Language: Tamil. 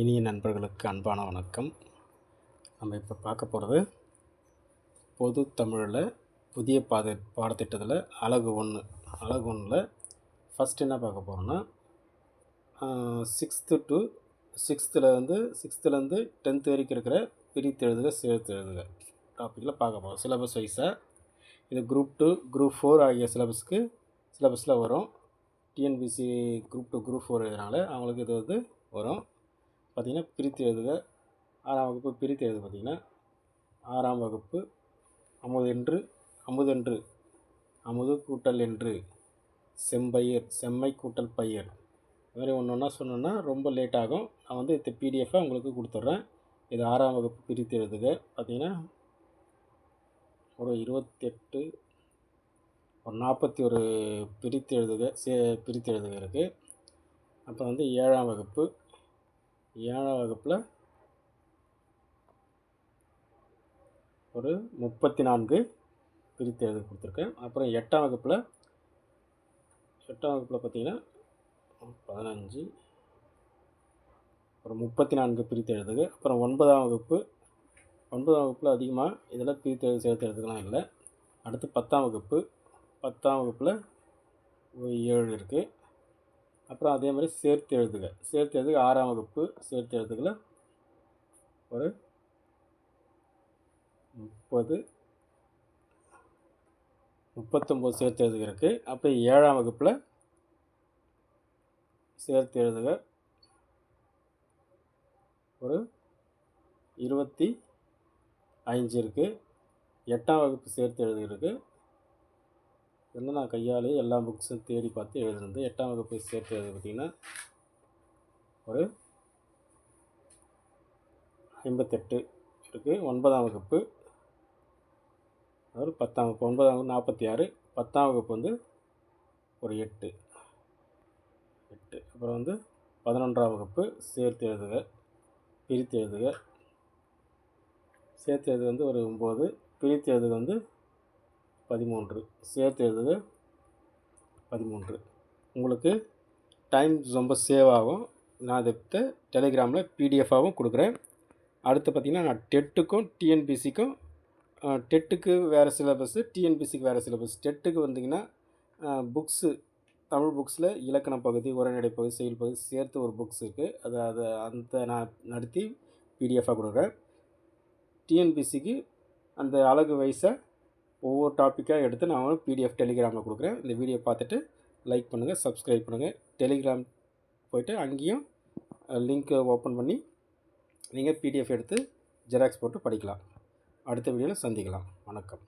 இனிய நண்பர்களுக்கு அன்பான வணக்கம். நம்ம இப்போ பார்க்க போகிறது பொது தமிழில் புதிய பாத பாடத்திட்டத்தில் அழகு ஒன்று அழகு ஒன்றில் ஃபஸ்ட் என்ன பார்க்க போகிறோன்னா சிக்ஸ்த்து டு சிக்ஸ்த்துலேருந்து சிக்ஸ்த்துலேருந்து டென்த்து வரைக்கும் இருக்கிற பிரித்து எழுதுக சேர்த்து எழுதுக டாப்பிக்கில் பார்க்க போகிறோம் சிலபஸ் வைஸாக இது குரூப் டூ குரூப் ஃபோர் ஆகிய சிலபஸ்க்கு சிலபஸில் வரும். TNPSC group two group four எழுதுனால அவங்களுக்கு இது வந்து வரும். பார்த்திங்கன்னா பிரித்து எழுதுக. ஆறாம் வகுப்பு பிரித்து எழுது பார்த்திங்கன்னா ஆறாம் வகுப்பு அமுதென்று அமுதென்று அமுது கூட்டல் என்று செம்பயிர் செம்மை கூட்டல் பயிர். இது மாதிரி ஒன்று ஒன்றா சொன்னோன்னா ரொம்ப லேட் ஆகும். நான் வந்து இந்த பிடிஎஃபை உங்களுக்கு கொடுத்துட்றேன். இது ஆறாம் வகுப்பு பிரித்து எழுதுக. பார்த்திங்கன்னா ஒரு இருபத்தெட்டு ஒரு நாற்பத்தி ஒரு பிரித்து எழுதுக. சே பிரித்து எழுதுக இருக்குது அப்புறம் வந்து ஏழாம் வகுப்பு ஏழாம் வகுப்பில் ஒரு முப்பத்தி நான்கு பிரித்து எழுதி கொடுத்துருக்கேன். அப்புறம் எட்டாம் வகுப்பில் எட்டாம் வகுப்பில் பார்த்திங்கன்னா பதினஞ்சு ஒரு முப்பத்தி நான்கு பிரித்து எழுதுக அப்புறம் ஒன்பதாம் வகுப்பு ஒன்பதாம் வகுப்பில் அதிகமாக இதெல்லாம் பிரித்து எழுது சேர்த்து எழுதுக்கலாம் இல்லை. அடுத்து பத்தாம் வகுப்பு பத்தாம் வகுப்பில் ஒரு ஏழு இருக்குது அப்புறம் அதே மாதிரி சேர்த்து எழுதுக. சேர்த்து எழுதுக ஆறாம் வகுப்பு சேர்த்து எழுதுகளை ஒரு முப்பது முப்பத்தொம்போது சேர்த்து எழுதுக இருக்குது அப்புறம் ஏழாம் வகுப்பில் சேர்த்து எழுதுக. ஒரு இருபத்தி அஞ்சு இருக்குது எட்டாம் வகுப்பு சேர்த்து எழுதுகிறதுக்கு. இதெல்லாம் நான் கையாலே எல்லா புக்ஸும் தேடி பார்த்து எழுதுனது. எட்டாம் வகுப்பு சேர்த்து பார்த்திங்கன்னா ஒரு ஐம்பத்தெட்டு இருக்குது ஒன்பதாம் வகுப்பு அதாவது பத்தாம் வகுப்பு ஒன்பதாம் வகுப்பு நாற்பத்தி ஆறு. பத்தாம் வகுப்பு வந்து ஒரு எட்டு. எட்டு. அப்புறம் வந்து பதினொன்றாம் வகுப்பு சேர்த்து எழுதுக பிரித்து எழுதுக. சேர்த்து எழுது வந்து ஒரு ஒம்பது பிரித்து எழுதுக வந்து பதிமூன்று. சேர்த்து எழுதுக பதிமூன்று. உங்களுக்கு டைம் ரொம்ப சேவ் ஆகும். நான் அதை டெலிகிராமில் பிடிஎஃபாகவும் கொடுக்குறேன். அடுத்து பார்த்திங்கன்னா நான் டெட்டுக்கும் டிஎன்பிசிக்கும் டெட்டுக்கு வேறு சிலபஸ்ஸு டிஎன்பிசிக்கு வேறு சிலபஸ் டெட்டுக்கு வந்திங்கன்னா புக்ஸு தமிழ் புக்ஸில் இலக்கண பகுதி உரைநடை பகுதி செயல் பகுதி சேர்த்து ஒரு புக்ஸ் இருக்குது அது அதை அந்த நான் நடத்தி பிடிஎஃபாக கொடுக்குறேன். டிஎன்பிசிக்கு அந்த அழகு வயசை ஒவ்வொரு டாப்பிக்காக எடுத்து நான் பிடிஎஃப் டெலிகிராமில் கொடுக்குறேன். இந்த வீடியோ பார்த்துட்டு லைக் பண்ணுங்கள் சப்ஸ்கிரைப் பண்ணுங்கள் டெலிகிராம் போய்ட்டு அங்கேயும் லிங்க்கை ஓப்பன் பண்ணி நீங்கள் பிடிஎஃப் எடுத்து ஜெராக்ஸ் போட்டு படிக்கலாம். அடுத்த வீடியோவில் சந்திக்கலாம். வணக்கம்.